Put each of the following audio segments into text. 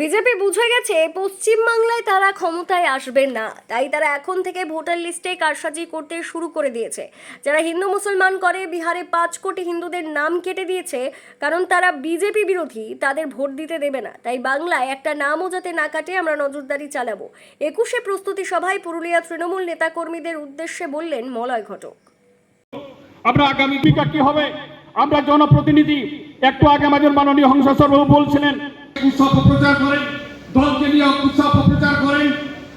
BJP বুঝে গেছে পশ্চিমবাংলায় তারা ক্ষমতায় আসবেন না। তাই তারা এখন থেকে ভোটার লিস্টে কারসাজি করতে শুরু করে দিয়েছে। যারা হিন্দু মুসলমান করে, বিহারে পাঁচ কোটি হিন্দুদের নাম কেটে দিয়েছে, কারণ তারা বিজেপি বিরোধী, তাদের ভোট দিতে দেবে না। তাই বাংলায় একটা নামও যাতে না কাটে, আমরা নজরদারি চালাবো। একুশে প্রস্তুতি সভায় পুরুলিয়া তৃণমূল নেতাকর্মীদের উদ্দেশ্যে বললেন মলয় ঘটক। আমরা আগামী কি হবে? আমরা জনপ্রতিনিধি, একটু আগে আমাদের মাননীয় হংস বলছিলেন উৎসব প্রচার করেন দলকে নিয়ে উৎসব প্রচার করেন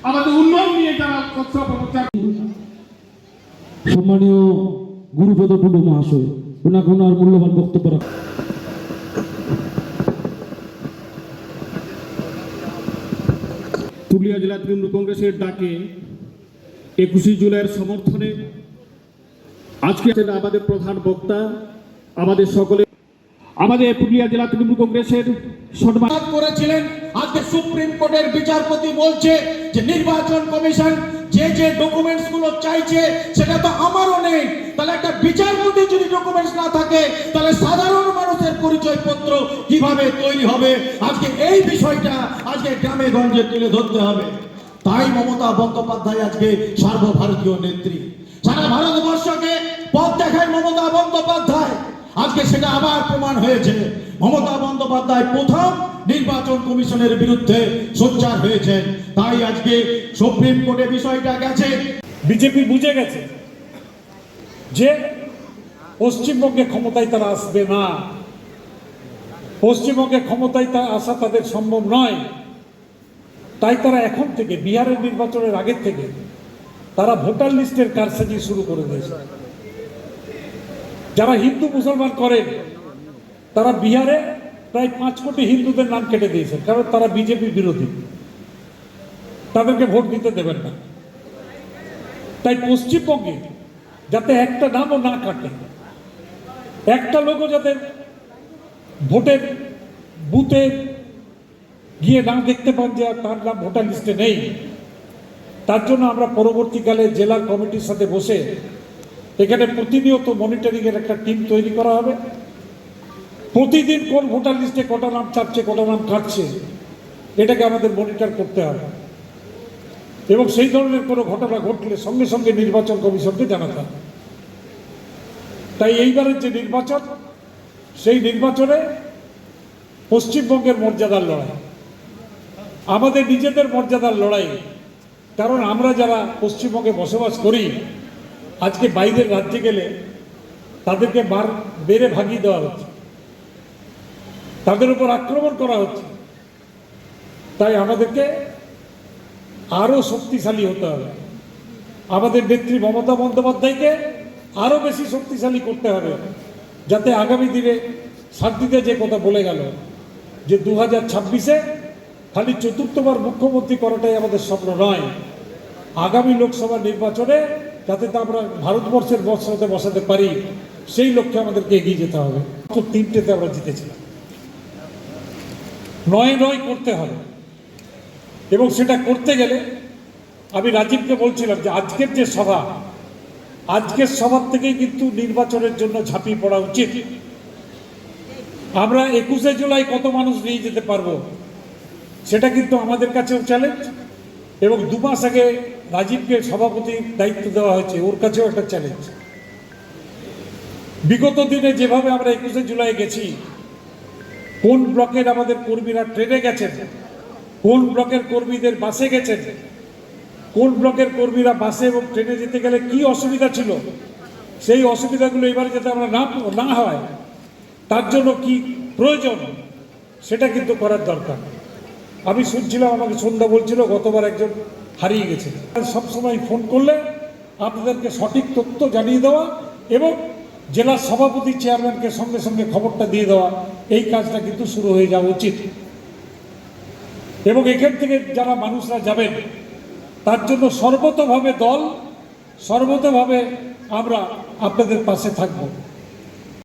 আমাদের উন্নয়ন নিয়ে যারা উৎসব প্রচার সম্মানীয় গুরুপদ টুডু মহাশয় ওনাকে ওনার মূল্যবান বক্তব্য রাখ- পুরুলিয়া জেলা তৃণমূল কংগ্রেসের ডাকে একুশে জুলাইয়ের সমর্থনে আজকে আছেন আমাদের প্রধান বক্তা আমাদের সকলে আমাদের পুরুলিয়া জেলা তৃণমূল কংগ্রেসের সম্মান করেছিলেন। আজকে সুপ্রিম কোর্টের বিচারপতি বলছে যে নির্বাচন কমিশন যে যে ডকুমেন্টসগুলো চাইছে, সেটা তো আমারও নেই। তাহলে একটা বিচারপতি যদি ডকুমেন্টস না থাকে, তাহলে সাধারণ মানুষের পরিচয় পত্র কীভাবে তৈরি হবে? আজকে এই বিষয়টা আজকে গ্রামে গঞ্জে তুলে ধরতে হবে। তাই মমতা বন্দ্যোপাধ্যায় আজকে সর্বভারতীয় নেত্রী। সারা ভারতবর্ষকে পথ দেখায় মমতা বন্দ্যোপাধ্যায়। আজকে সেটা আবার প্রমাণ হয়েছে। মমতা বন্দ্যোপাধ্যায় প্রথম নির্বাচন কমিশনের বিরুদ্ধে সোচ্চার হয়েছেন। তাই আজকে সুপ্রিম কোর্টে বিষয়টা গেছে। বিজেপি বুঝে গেছে যে পশ্চিমবঙ্গে ক্ষমতায় তারা আসবে না। পশ্চিমবঙ্গে ক্ষমতায় তা আসা তাদের সম্ভব নয়। তাই তারা এখন থেকে বিহারের নির্বাচনের আগের থেকে তারা ভোটার লিস্টের কারসাজি শুরু করে দিয়েছে। যারা হিন্দু মুসলমান করেন, তারা বিহারে প্রায় পাঁচ কোটি হিন্দুদের নাম কেটে দিয়েছেন, কারণ তারা বিজেপি বিরোধী। তাদেরকে ভোট দিতে দেবেন না। তাই পশ্চিমবঙ্গে যাতে একটা নামও না কাটে, একটা লোকও যাতে ভোটের বুথে গিয়ে না দেখতে পান যে তার নাম ভোটার লিস্টে নেই, তার জন্য আমরা পরবর্তীকালে জেলা কমিটির সাথে বসে এখানে প্রতিনিয়ত মনিটরিংয়ের একটা টিম তৈরি করা হবে। প্রতিদিন কোন ভোটার লিস্টে কটা নাম চাপছে কটা নাম কাটছে এটাকে আমাদের মনিটর করতে হবে। এবং সেই ধরনের কোনো ঘটনা ঘটলে সঙ্গে সঙ্গে নির্বাচন কমিশনকে জানাতে হবে। তাই এইবারের যে নির্বাচন, সেই নির্বাচনে পশ্চিমবঙ্গের মর্যাদার লড়াই, আমাদের নিজেদের মর্যাদার লড়াই, কারণ আমরা যারা পশ্চিমবঙ্গে বসবাস করি আজকে বাইরের রাজ্যে গেলে তাদেরকে বার বেড়ে ভাগিয়ে দেওয়া হচ্ছে। তাদের উপর আক্রমণ করা হচ্ছে। তাই আমাদেরকে আরও শক্তিশালী হতে হবে। আমাদের নেত্রী মমতা বন্দ্যোপাধ্যায়কে আরও বেশি শক্তিশালী করতে হবে, যাতে আগামী দিনে শান্তিতে যে কথা বলে গেল, যে দু হাজার ছাব্বিশে খালি চতুর্থবার মুখ্যমন্ত্রী করাটাই আমাদের স্বপ্ন নয়। আগামী লোকসভা নির্বাচনে যাতে তা আমরা ভারতবর্ষের বর্ষতে বসাতে পারি, সেই লক্ষ্যে আমাদেরকে এগিয়ে যেতে হবে। তো তিনটেতে আমরা জিতেছিলাম। নয় নয় করতে হবে। এবং সেটা করতে গেলে আমি রাজীবকে বলছিলাম যে আজকের যে সভা, আজকের সভার থেকেই কিন্তু নির্বাচনের জন্য ঝাঁপিয়ে পড়া উচিত। আমরা একুশে জুলাই কত মানুষ নিয়ে যেতে পারব, সেটা কিন্তু আমাদের কাছেও চ্যালেঞ্জ এবং দু মাস আগে রাজীবকে সভাপতির দায়িত্ব দেওয়া হয়েছে, ওর কাছেও একটা চ্যালেঞ্জ বিগত দিনে যেভাবে আমরা একুশে জুলাই গেছি, কোন ব্লকের আমাদের কর্মীরা ট্রেনে গেছেন, কোন ব্লকের কর্মীদের বাসে গেছেন, কোন ব্লকের কর্মীরা বাসে এবং ট্রেনে যেতে গেলে কি অসুবিধা ছিল, সেই অসুবিধাগুলো এবারে যাতে আমরা না না হয়, তার জন্য কি প্রয়োজন, সেটা কিন্তু করার দরকার। আমি শুনছিলাম, আমাকে সন্ধ্যা বলছিল, গতবার একজন হারিয়ে গেছে। সবসময় ফোন করলে আপনাদেরকে সঠিক তথ্য জানিয়ে দেওয়া এবং জেলার সভাপতি চেয়ারম্যানকে সঙ্গে সঙ্গে খবরটা দিয়ে দেওয়া, এই কাজটা কিন্তু শুরু হয়ে যাওয়া উচিত। এবং এখান থেকে যারা মানুষরা যাবেন, তার জন্য সর্বতভাবে দল, সর্বতভাবে আমরা আপনাদের পাশে থাকব।